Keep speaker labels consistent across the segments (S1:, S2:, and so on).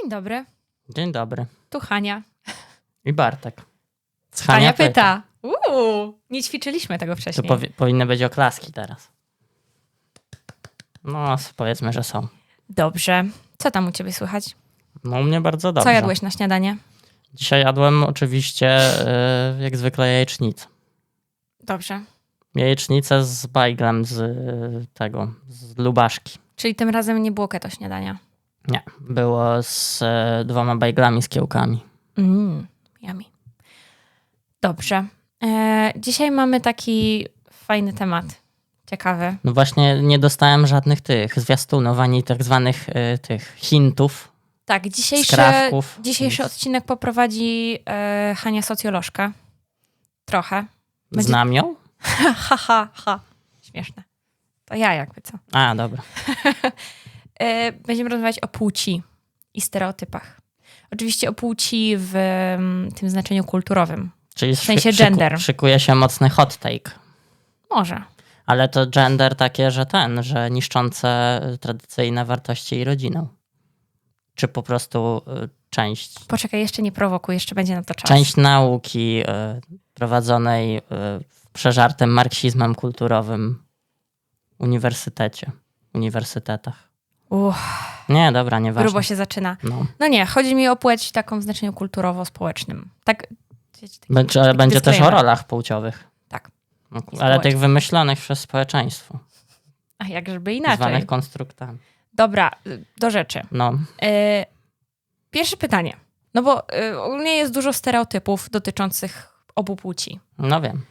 S1: Dzień dobry,
S2: Dzień dobry.
S1: tu Hania.
S2: I Bartek. Z
S1: Hania pyta. Uuu, nie ćwiczyliśmy tego
S2: To
S1: wcześniej.
S2: powi- powinny być oklaski teraz. No, powiedzmy, że są.
S1: Dobrze. Co tam u ciebie słychać?
S2: No, u mnie bardzo dobrze.
S1: Co jadłeś na śniadanie?
S2: Dzisiaj jadłem oczywiście, e, jak zwykle, jajecznicę.
S1: Dobrze.
S2: Jajecznicę z bajglem z tego, z lubaszki.
S1: Czyli tym razem nie było keto śniadania.
S2: Nie, było z e, dwoma bajglami z kiełkami.
S1: Mmm, yummy. Dobrze. E, dzisiaj mamy taki fajny temat. Ciekawy.
S2: No właśnie nie dostałem żadnych tych zwiastunów, ani tak zwanych e, tych hintów,
S1: Tak, dzisiejszy,
S2: skrawków.
S1: dzisiejszy odcinek poprowadzi e, Hania Socjolożka. Trochę. będzie-
S2: Znam ją?
S1: ha, ha, ha. Śmieszne. To ja jakby co.
S2: A, dobra.
S1: E, Będziemy rozmawiać o płci i stereotypach. Oczywiście o płci w mm, tym znaczeniu kulturowym.
S2: Czyli w
S1: sensie gender.
S2: szykuje się mocny hot take.
S1: Może.
S2: Ale to gender takie, że ten, że niszczące y, tradycyjne wartości i rodzinę. Czy po prostu y, część,
S1: Poczekaj, jeszcze nie prowokuj, jeszcze będzie na to czas.
S2: część nauki y, prowadzonej y, w przeżartym marksizmem kulturowym uniwersytecie, uniwersytetach.
S1: Uff,
S2: Nie, dobra, nieważne.
S1: grubo się zaczyna.
S2: No.
S1: No nie, chodzi mi o płeć taką w znaczeniu kulturowo-społecznym. Tak. taki-
S2: Będzie, ale
S1: taki
S2: będzie też o rolach płciowych.
S1: Tak.
S2: No, Ale tych wymyślonych przez społeczeństwo.
S1: A jak żeby inaczej.
S2: Zwanych konstruktami.
S1: Dobra, do rzeczy.
S2: No,
S1: E, Pierwsze pytanie. No bo y, ogólnie jest dużo stereotypów dotyczących obu płci.
S2: no wiem.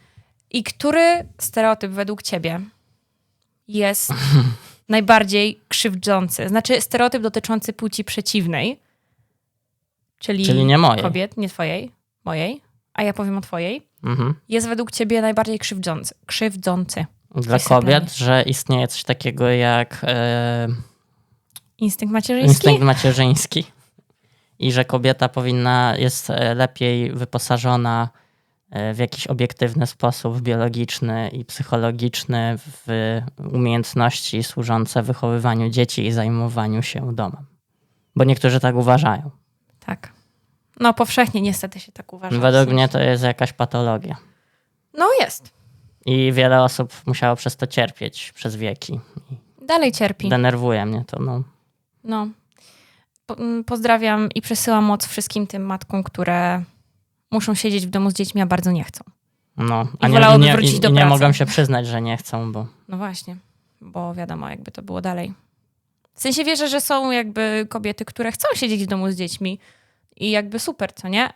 S1: I który stereotyp według ciebie jest najbardziej krzywdzący? Znaczy stereotyp dotyczący płci przeciwnej, czyli,
S2: Czyli nie mojej.
S1: kobiet, nie twojej, mojej, a ja powiem o twojej,
S2: Mhm.
S1: jest według ciebie najbardziej krzywdzący. krzywdzący.
S2: Dla kobiet, że istnieje coś takiego jak e,
S1: Instynkt macierzyński?
S2: instynkt macierzyński i że kobieta powinna, jest e, lepiej wyposażona w jakiś obiektywny sposób biologiczny i psychologiczny w umiejętności służące wychowywaniu dzieci i zajmowaniu się domem. Bo niektórzy tak uważają.
S1: Tak. No powszechnie niestety się tak uważa.
S2: Według mnie to jest jakaś patologia.
S1: No jest.
S2: I wiele osób musiało przez to cierpieć przez wieki.
S1: Dalej cierpi.
S2: Denerwuje mnie to. No.
S1: No. Po, mm, pozdrawiam i przesyłam moc wszystkim tym matkom, które muszą siedzieć w domu z dziećmi, a bardzo nie chcą.
S2: No,
S1: I wolałyby
S2: nie,
S1: wrócić
S2: i,
S1: do
S2: i nie
S1: pracy.
S2: mogą się przyznać, że nie chcą, bo
S1: No właśnie, bo wiadomo, jakby to było dalej. W sensie wierzę, że są jakby kobiety, które chcą siedzieć w domu z dziećmi i jakby super, co nie?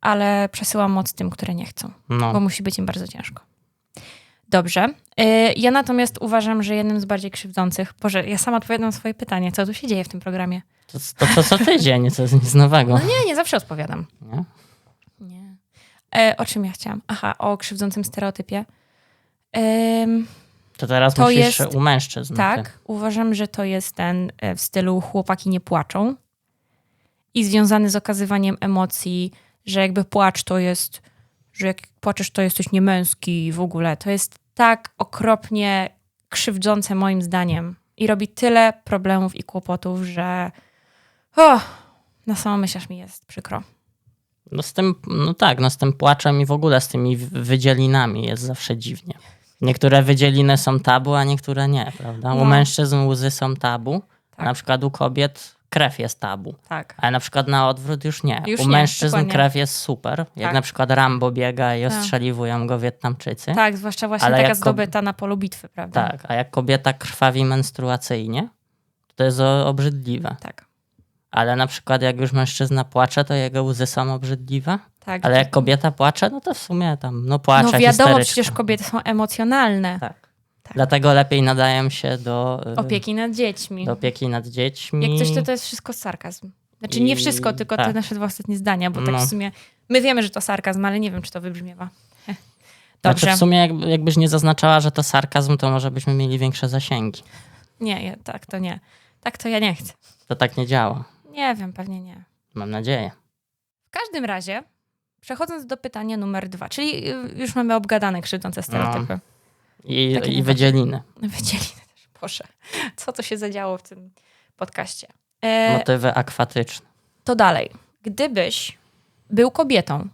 S1: Ale przesyłam moc tym, które nie chcą,
S2: no.
S1: bo musi być im bardzo ciężko. Dobrze. Y, Ja natomiast uważam, że jednym z bardziej krzywdzących... Boże, ja sama odpowiadam na swoje pytanie. Co tu się dzieje w tym programie?
S2: To, to, to co tydzień, to jest nic nowego.
S1: No nie, nie zawsze odpowiadam.
S2: Nie?
S1: Nie. E, o czym ja chciałam? Aha, o krzywdzącym stereotypie. Em,
S2: To teraz
S1: To
S2: musisz
S1: jest-
S2: u mężczyzn.
S1: tak, uważam, że to jest ten e, w stylu chłopaki nie płaczą i związany z okazywaniem emocji, że jakby płacz to jest, że jak płaczesz to jesteś niemęski i w ogóle. To jest tak okropnie krzywdzące moim zdaniem i robi tyle problemów i kłopotów, że o, na samą myśl mi jest przykro.
S2: No z tym, no tak, no z tym płaczem i w ogóle z tymi wydzielinami jest zawsze dziwnie. Niektóre wydzieliny są tabu, a niektóre nie, prawda? U
S1: No.
S2: mężczyzn łzy są tabu,
S1: Tak.
S2: na przykład u kobiet krew jest tabu.
S1: Tak.
S2: Ale na przykład na odwrót już nie.
S1: Już
S2: u
S1: nie,
S2: mężczyzn
S1: dokładnie.
S2: krew jest super. Jak
S1: Tak.
S2: na przykład Rambo biega i
S1: Tak.
S2: ostrzeliwują go Wietnamczycy.
S1: Tak, zwłaszcza właśnie
S2: Ale
S1: taka
S2: jak
S1: zdobyta na polu bitwy, prawda?
S2: Tak, a jak kobieta krwawi menstruacyjnie, to jest obrzydliwe.
S1: Tak.
S2: Ale na przykład jak już mężczyzna płacze, to jego łzy są obrzydliwe.
S1: tak.
S2: Ale jak kobieta płacze, no to w sumie tam, no płacze
S1: No wiadomo,
S2: histeryczka.
S1: przecież kobiety są emocjonalne.
S2: Tak.
S1: Tak.
S2: Dlatego lepiej nadają się do y,
S1: Opieki nad dziećmi.
S2: do opieki nad dziećmi.
S1: Jak coś, to to jest wszystko sarkazm. Znaczy
S2: I-
S1: nie wszystko, tylko te
S2: tak.
S1: nasze dwa ostatnie zdania, bo tak
S2: No.
S1: w sumie my wiemy, że to sarkazm, ale nie wiem, czy to wybrzmiewa. Dobrze.
S2: Znaczy w sumie jak, jakbyś nie zaznaczała, że to sarkazm, to może byśmy mieli większe zasięgi.
S1: Nie, ja, tak to nie. Tak to ja nie chcę.
S2: To tak nie działa.
S1: Nie wiem, pewnie nie.
S2: Mam nadzieję.
S1: W każdym razie, przechodząc do pytania numer dwa, czyli y, już mamy obgadane krzywdzące stereotypy.
S2: I,
S1: Takie
S2: i wydzieliny.
S1: Wydzieliny też, Boże. Co to się zadziało w tym podcaście? E,
S2: Motywy akwatyczne.
S1: To dalej. Gdybyś był kobietą,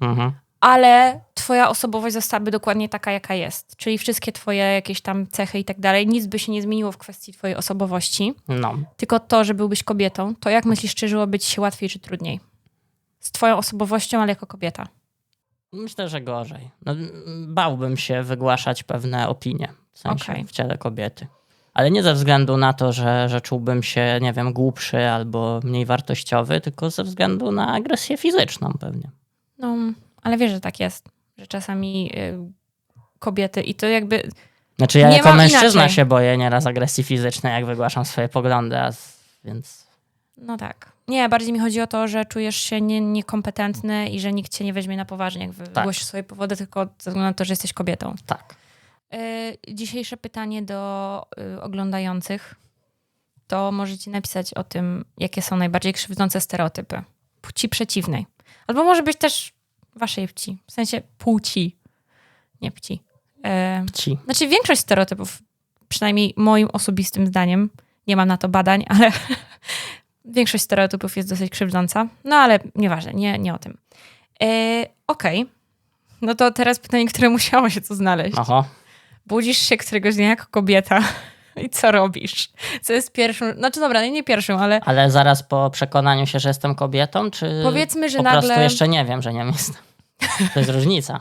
S2: Mhm.
S1: Ale twoja osobowość zostałaby dokładnie taka, jaka jest, czyli wszystkie twoje jakieś tam cechy i tak dalej, nic by się nie zmieniło w kwestii twojej osobowości,
S2: No.
S1: tylko to, że byłbyś kobietą, to jak myślisz, czy żyłoby ci się łatwiej czy trudniej? Z twoją osobowością, ale jako kobieta.
S2: Myślę, że gorzej. No, bałbym się wygłaszać pewne opinie w sensie
S1: Okej.
S2: w ciele kobiety. Ale nie ze względu na to, że, że czułbym się, nie wiem, głupszy albo mniej wartościowy, tylko ze względu na agresję fizyczną pewnie.
S1: No, ale wiesz, że tak jest, że czasami y, kobiety i to jakby
S2: Znaczy ja
S1: Nie
S2: jako mężczyzna
S1: inaczej.
S2: się boję nieraz agresji fizycznej, jak wygłaszam swoje poglądy, a z, więc
S1: No tak. Nie, bardziej mi chodzi o to, że czujesz się nie, niekompetentny i że nikt cię nie weźmie na poważnie, jak wygłosisz swoje powody, tylko ze względu na to, że jesteś kobietą.
S2: tak.
S1: Y, dzisiejsze pytanie do y, oglądających to możecie napisać o tym, jakie są najbardziej krzywdzące stereotypy płci przeciwnej. Albo może być też waszej płci, w sensie płci, nie płci. Y,
S2: Ci.
S1: znaczy większość stereotypów, przynajmniej moim osobistym zdaniem, nie mam na to badań, ale większość stereotypów jest dosyć krzywdząca. No ale nieważne, nie, nie o tym. E, Okej. No to teraz pytanie, które musiało się tu znaleźć.
S2: Oho.
S1: Budzisz się któregoś dnia jako kobieta i co robisz? Co jest pierwszym, znaczy dobra, nie, pierwszym, ale
S2: Ale zaraz po przekonaniu się, że jestem kobietą, czy
S1: powiedzmy, że
S2: po
S1: nagle...
S2: prostu jeszcze nie wiem, że nie jestem. To jest różnica.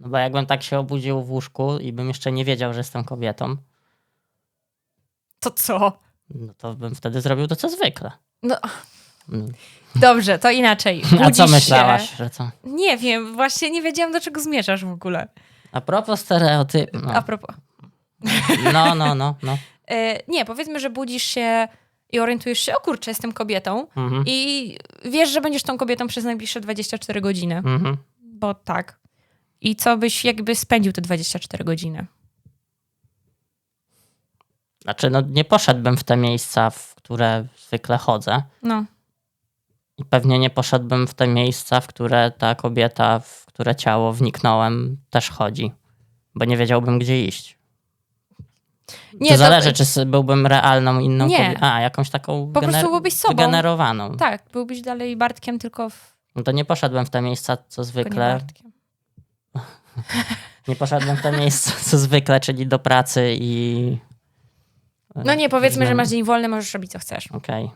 S2: No bo jakbym tak się obudził w łóżku i bym jeszcze nie wiedział, że jestem kobietą,
S1: To co?
S2: no to bym wtedy zrobił to, co zwykle.
S1: No,
S2: Mm.
S1: dobrze, to inaczej.
S2: A co
S1: Budzisz
S2: myślałaś,
S1: Się...
S2: że co?
S1: Nie wiem, właśnie nie wiedziałam, do czego zmierzasz w ogóle.
S2: A propos stereotypów.
S1: A
S2: No.
S1: propos.
S2: No, no, no, no.
S1: E, nie, powiedzmy, że budzisz się i orientujesz się, o kurczę, jestem kobietą
S2: Mhm.
S1: i wiesz, że będziesz tą kobietą przez najbliższe 24 godziny,
S2: Mhm.
S1: bo tak. I co byś jakby spędził te 24 godziny?
S2: Znaczy, no nie poszedłbym w te miejsca, w które zwykle chodzę.
S1: No,
S2: I pewnie nie poszedłbym w te miejsca, w które ta kobieta, w które ciało wniknąłem, też chodzi. Bo nie wiedziałbym, gdzie iść.
S1: Nie,
S2: to
S1: to-
S2: zależy, czy byłbym realną inną
S1: Nie.
S2: kobietą. A, jakąś taką
S1: Po prostu byłbyś sobą.
S2: wygenerowaną.
S1: tak, byłbyś dalej Bartkiem, tylko w,
S2: No to nie poszedłem w te miejsca, co
S1: nie
S2: zwykle.
S1: Bartkiem.
S2: Nie poszedłem w te miejsca, co zwykle, czyli do pracy i...
S1: No nie, powiedzmy, że masz dzień wolny, możesz robić co chcesz.
S2: Okej.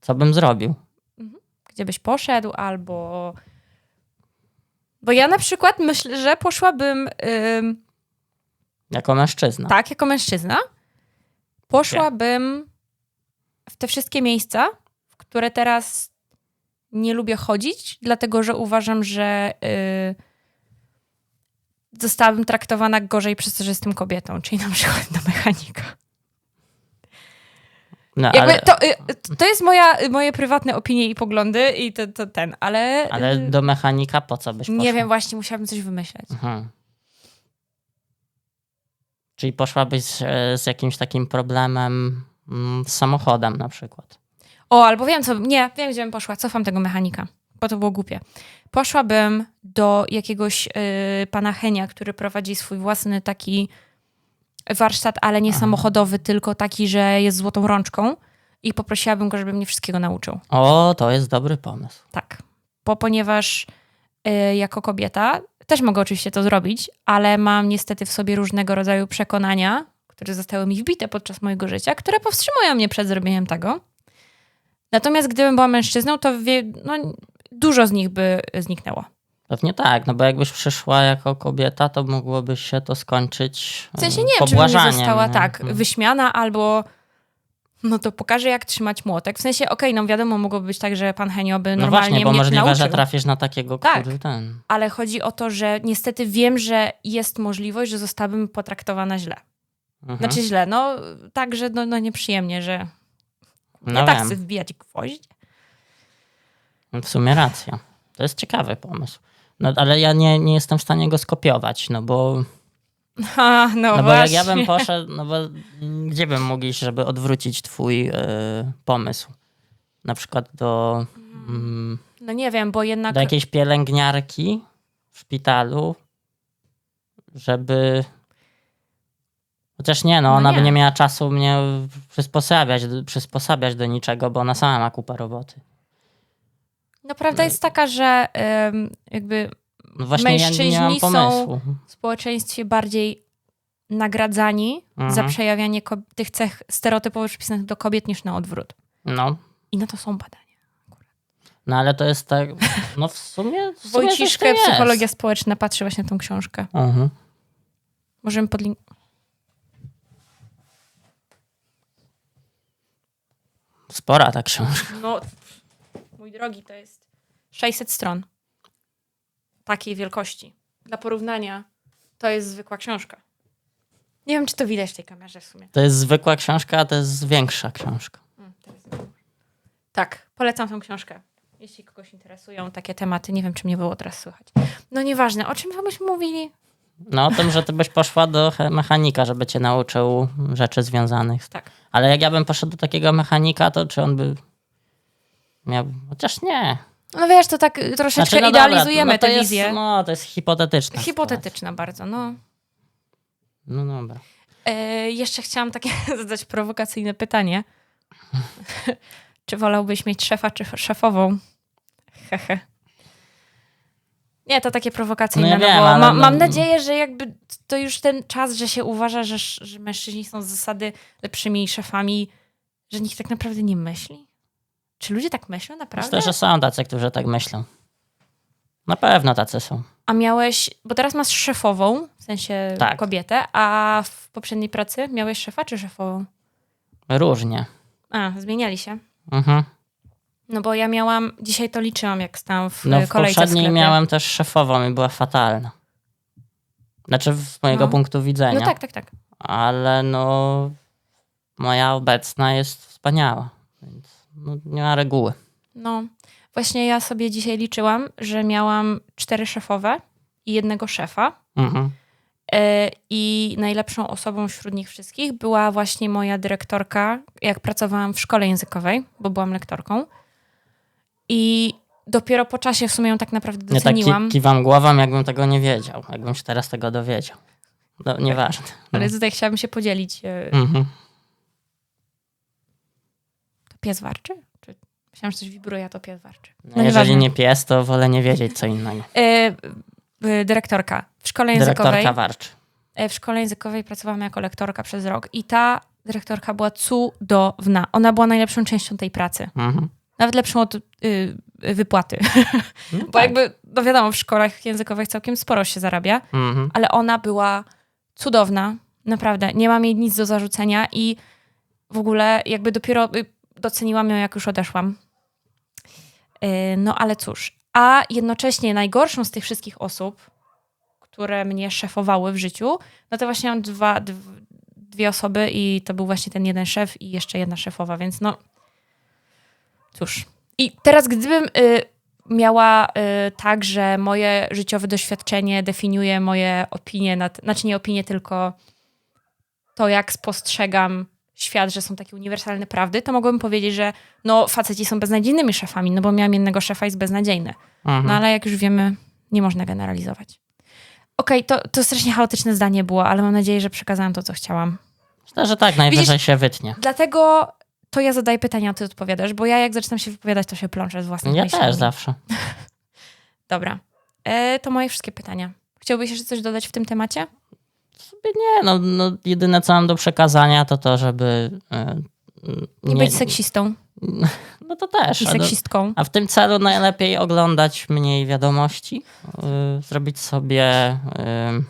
S2: Co bym zrobił?
S1: Gdzie byś poszedł, albo... Bo ja na przykład myślę, że poszłabym ym,
S2: Jako mężczyzna.
S1: tak, jako mężczyzna, poszłabym w te wszystkie miejsca, w które teraz nie lubię chodzić, dlatego że uważam, że y, zostałabym traktowana gorzej przez to, że jestem kobietą, czyli na przykład do mechanika.
S2: No, ale,
S1: to, y, to jest moja, moje prywatne opinie i poglądy i to, to ten, ale,
S2: ale
S1: y,
S2: do mechanika po co byś poszła?
S1: nie wiem, właśnie musiałabym coś wymyśleć.
S2: Mhm. Czyli poszłabyś e, z jakimś takim problemem mm, z samochodem na przykład.
S1: O, albo wiem co, nie, wiem gdzie bym poszła, cofam tego mechanika, bo to było głupie. Poszłabym do jakiegoś y, pana Henia, który prowadzi swój własny taki warsztat, ale nie
S2: Aha.
S1: samochodowy, tylko taki, że jest złotą rączką i poprosiłabym go, żeby mnie wszystkiego nauczył.
S2: O, to jest dobry pomysł.
S1: Tak, bo ponieważ y, jako kobieta też mogę oczywiście to zrobić, ale mam niestety w sobie różnego rodzaju przekonania, które zostały mi wbite podczas mojego życia, które powstrzymują mnie przed zrobieniem tego. Natomiast gdybym była mężczyzną, to wie, no, dużo z nich by zniknęło.
S2: Pewnie tak, no bo jakbyś przyszła jako kobieta, to mogłoby się to skończyć
S1: W sensie nie wiem, czy bym została
S2: nie?
S1: tak
S2: Mhm.
S1: wyśmiana albo no to pokażę, jak trzymać młotek. W sensie, okej, no wiadomo, mogłoby być tak, że pan Henio by
S2: No
S1: normalnie
S2: właśnie, bo
S1: mnie
S2: możliwe,
S1: nauczył.
S2: że trafisz na takiego,
S1: Tak.
S2: który ten...
S1: ale chodzi o to, że niestety wiem, że jest możliwość, że zostałabym potraktowana źle.
S2: Mhm.
S1: Znaczy źle, no tak, że no, no nieprzyjemnie, że
S2: no
S1: ja tak chcę wbijać gwoźdź.
S2: w sumie racja. To jest ciekawy pomysł. No ale ja nie, nie jestem w stanie go skopiować, no bo
S1: Ha, no,
S2: No bo jak ja bym poszedł, no bo gdzie bym mógł iść, żeby odwrócić twój y, pomysł? Na przykład do, mm,
S1: No nie wiem, bo jednak...
S2: do jakiejś pielęgniarki w szpitalu, żeby... Chociaż nie, no,
S1: No
S2: ona by
S1: nie.
S2: nie miała czasu mnie przysposabiać, przysposabiać do niczego, bo ona sama ma kupę roboty.
S1: No prawda jest taka, że em, jakby
S2: No właśnie ja nie
S1: Mężczyźni są- w społeczeństwie bardziej nagradzani
S2: Mhm.
S1: za przejawianie tych cech stereotypowo przypisanych do kobiet niż na odwrót.
S2: No,
S1: I na to są badania.
S2: no ale to jest tak, no w sumie, w sumie
S1: Wojciszkę, psychologia społeczna, patrzy właśnie na tą książkę.
S2: Mhm.
S1: Możemy podlink...
S2: Spora ta książka.
S1: No, mój drogi, to jest 600 stron. Takiej wielkości. Dla porównania, to jest zwykła książka. Nie wiem, czy to widać w tej kamerze w sumie.
S2: To jest zwykła książka, a to jest większa książka.
S1: Mm, to jest zwykła. Tak, polecam tą książkę. Jeśli kogoś interesują takie tematy, nie wiem, czy mnie było teraz słychać. No nieważne, o czym myśmy mówili?
S2: No o tym, że ty byś poszła do mechanika, żeby cię nauczył rzeczy związanych. z-
S1: Tak.
S2: Ale jak ja bym poszedł do takiego mechanika, to czy on by miał... Chociaż nie.
S1: No wiesz, to tak troszeczkę
S2: Znaczy, no dobra,
S1: idealizujemy
S2: no to
S1: tę
S2: jest,
S1: wizję.
S2: No, to jest hipotetyczna.
S1: Hipotetyczna bardzo, no.
S2: sytuacja. No dobra.
S1: E, jeszcze chciałam takie zadać prowokacyjne pytanie. czy wolałbyś mieć szefa, czy szefową? Hehe. Nie, to takie prowokacyjne,
S2: No
S1: no
S2: ja wiem,
S1: bo
S2: ale
S1: ma,
S2: no-
S1: mam nadzieję, że jakby to już ten czas, że się uważa, że, że mężczyźni są z zasady lepszymi szefami, że nikt tak naprawdę nie myśli? Czy ludzie tak myślą naprawdę?
S2: Myślę, że są tacy, którzy tak myślą. Na pewno tacy są.
S1: A miałeś, bo teraz masz szefową, w sensie
S2: Tak.
S1: kobietę, a w poprzedniej pracy miałeś szefa czy szefową?
S2: Różnie.
S1: A, zmieniali się.
S2: Mhm.
S1: No bo ja miałam, dzisiaj to liczyłam, jak stałam w
S2: No
S1: kolejce w
S2: poprzedniej miałem też szefową i była fatalna. Znaczy z mojego
S1: No.
S2: punktu widzenia.
S1: No tak, tak, tak.
S2: Ale no moja obecna jest wspaniała. Więc no, nie ma reguły.
S1: No, właśnie ja sobie dzisiaj liczyłam, że miałam cztery szefowe i jednego szefa.
S2: Mhm.
S1: E, I najlepszą osobą wśród nich wszystkich była właśnie moja dyrektorka, jak pracowałam w szkole językowej, bo byłam lektorką. I dopiero po czasie w sumie ją tak naprawdę
S2: Ja tak
S1: doceniłam.
S2: kiwam głową, jakbym tego nie wiedział. Jakbym się teraz tego dowiedział. No, nieważne.
S1: Ale tutaj chciałabym się podzielić. e,
S2: Mhm.
S1: Pies warczy? Czy... Myślałam, że coś wibruje, a to pies warczy.
S2: No,
S1: No
S2: jeżeli
S1: nieważne.
S2: nie pies, to wolę nie wiedzieć co innego.
S1: E, dyrektorka w szkole językowej.
S2: Dyrektorka warczy.
S1: E, w szkole językowej pracowałam jako lektorka przez rok i ta dyrektorka była cudowna. Ona była najlepszą częścią tej pracy.
S2: Mhm.
S1: Nawet lepszą od y, y, wypłaty.
S2: No
S1: Bo
S2: tak.
S1: jakby, no wiadomo, w szkołach językowych całkiem sporo się zarabia,
S2: Mhm.
S1: ale ona była cudowna. Naprawdę. Nie mam jej nic do zarzucenia i w ogóle jakby dopiero y, doceniłam ją, jak już odeszłam. Y, No ale cóż. A jednocześnie najgorszą z tych wszystkich osób, które mnie szefowały w życiu, no to właśnie mam dwa, dw- dwie osoby i to był właśnie ten jeden szef i jeszcze jedna szefowa, więc no cóż. I teraz gdybym y, miała y, tak, że moje życiowe doświadczenie definiuje moje opinie, nad, znaczy nie opinie, tylko to, jak spostrzegam świat, że są takie uniwersalne prawdy, to mogłabym powiedzieć, że no faceci są beznadziejnymi szefami, no bo miałam jednego szefa i jest beznadziejny.
S2: Mhm.
S1: No ale jak już wiemy, nie można generalizować. Okej, to, to strasznie chaotyczne zdanie było, ale mam nadzieję, że przekazałam to, co chciałam.
S2: Myślę, że tak, najwyżej się wytnie.
S1: Dlatego to ja zadaję pytania, a ty odpowiadasz, bo ja jak zaczynam się wypowiadać, to się plączę z własnych
S2: Ja
S1: myślami.
S2: też zawsze.
S1: Dobra. E, to moje wszystkie pytania. Chciałbyś jeszcze coś dodać w tym temacie?
S2: Sobie nie, no, no jedyne co mam do przekazania to to, żeby e,
S1: Nie, być seksistą
S2: No to też.
S1: i seksistką.
S2: A w tym celu najlepiej oglądać mniej wiadomości, y, zrobić sobie y,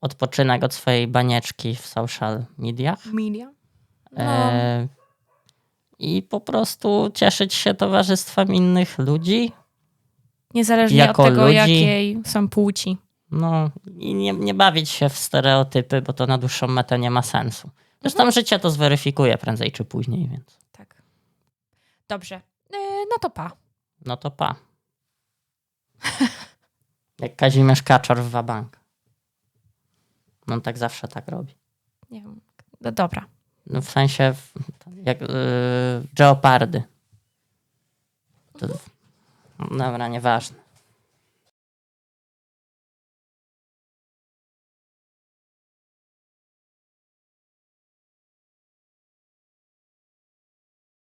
S2: odpoczynek od swojej banieczki w social mediach
S1: Media? No,
S2: e, i po prostu cieszyć się towarzystwem innych ludzi.
S1: niezależnie od tego,
S2: ludzi-
S1: jakiej są płci.
S2: No i nie, nie bawić się w stereotypy, bo to na dłuższą metę nie ma sensu. Zresztą życie to zweryfikuje prędzej czy później, więc
S1: Tak. Dobrze. E, no to pa.
S2: no to pa. Jak Kazimierz Kaczor w Wabank. On tak zawsze tak robi.
S1: Nie wiem. No, dobra.
S2: No w sensie jak yy, geopardy. To, dobra, nieważne.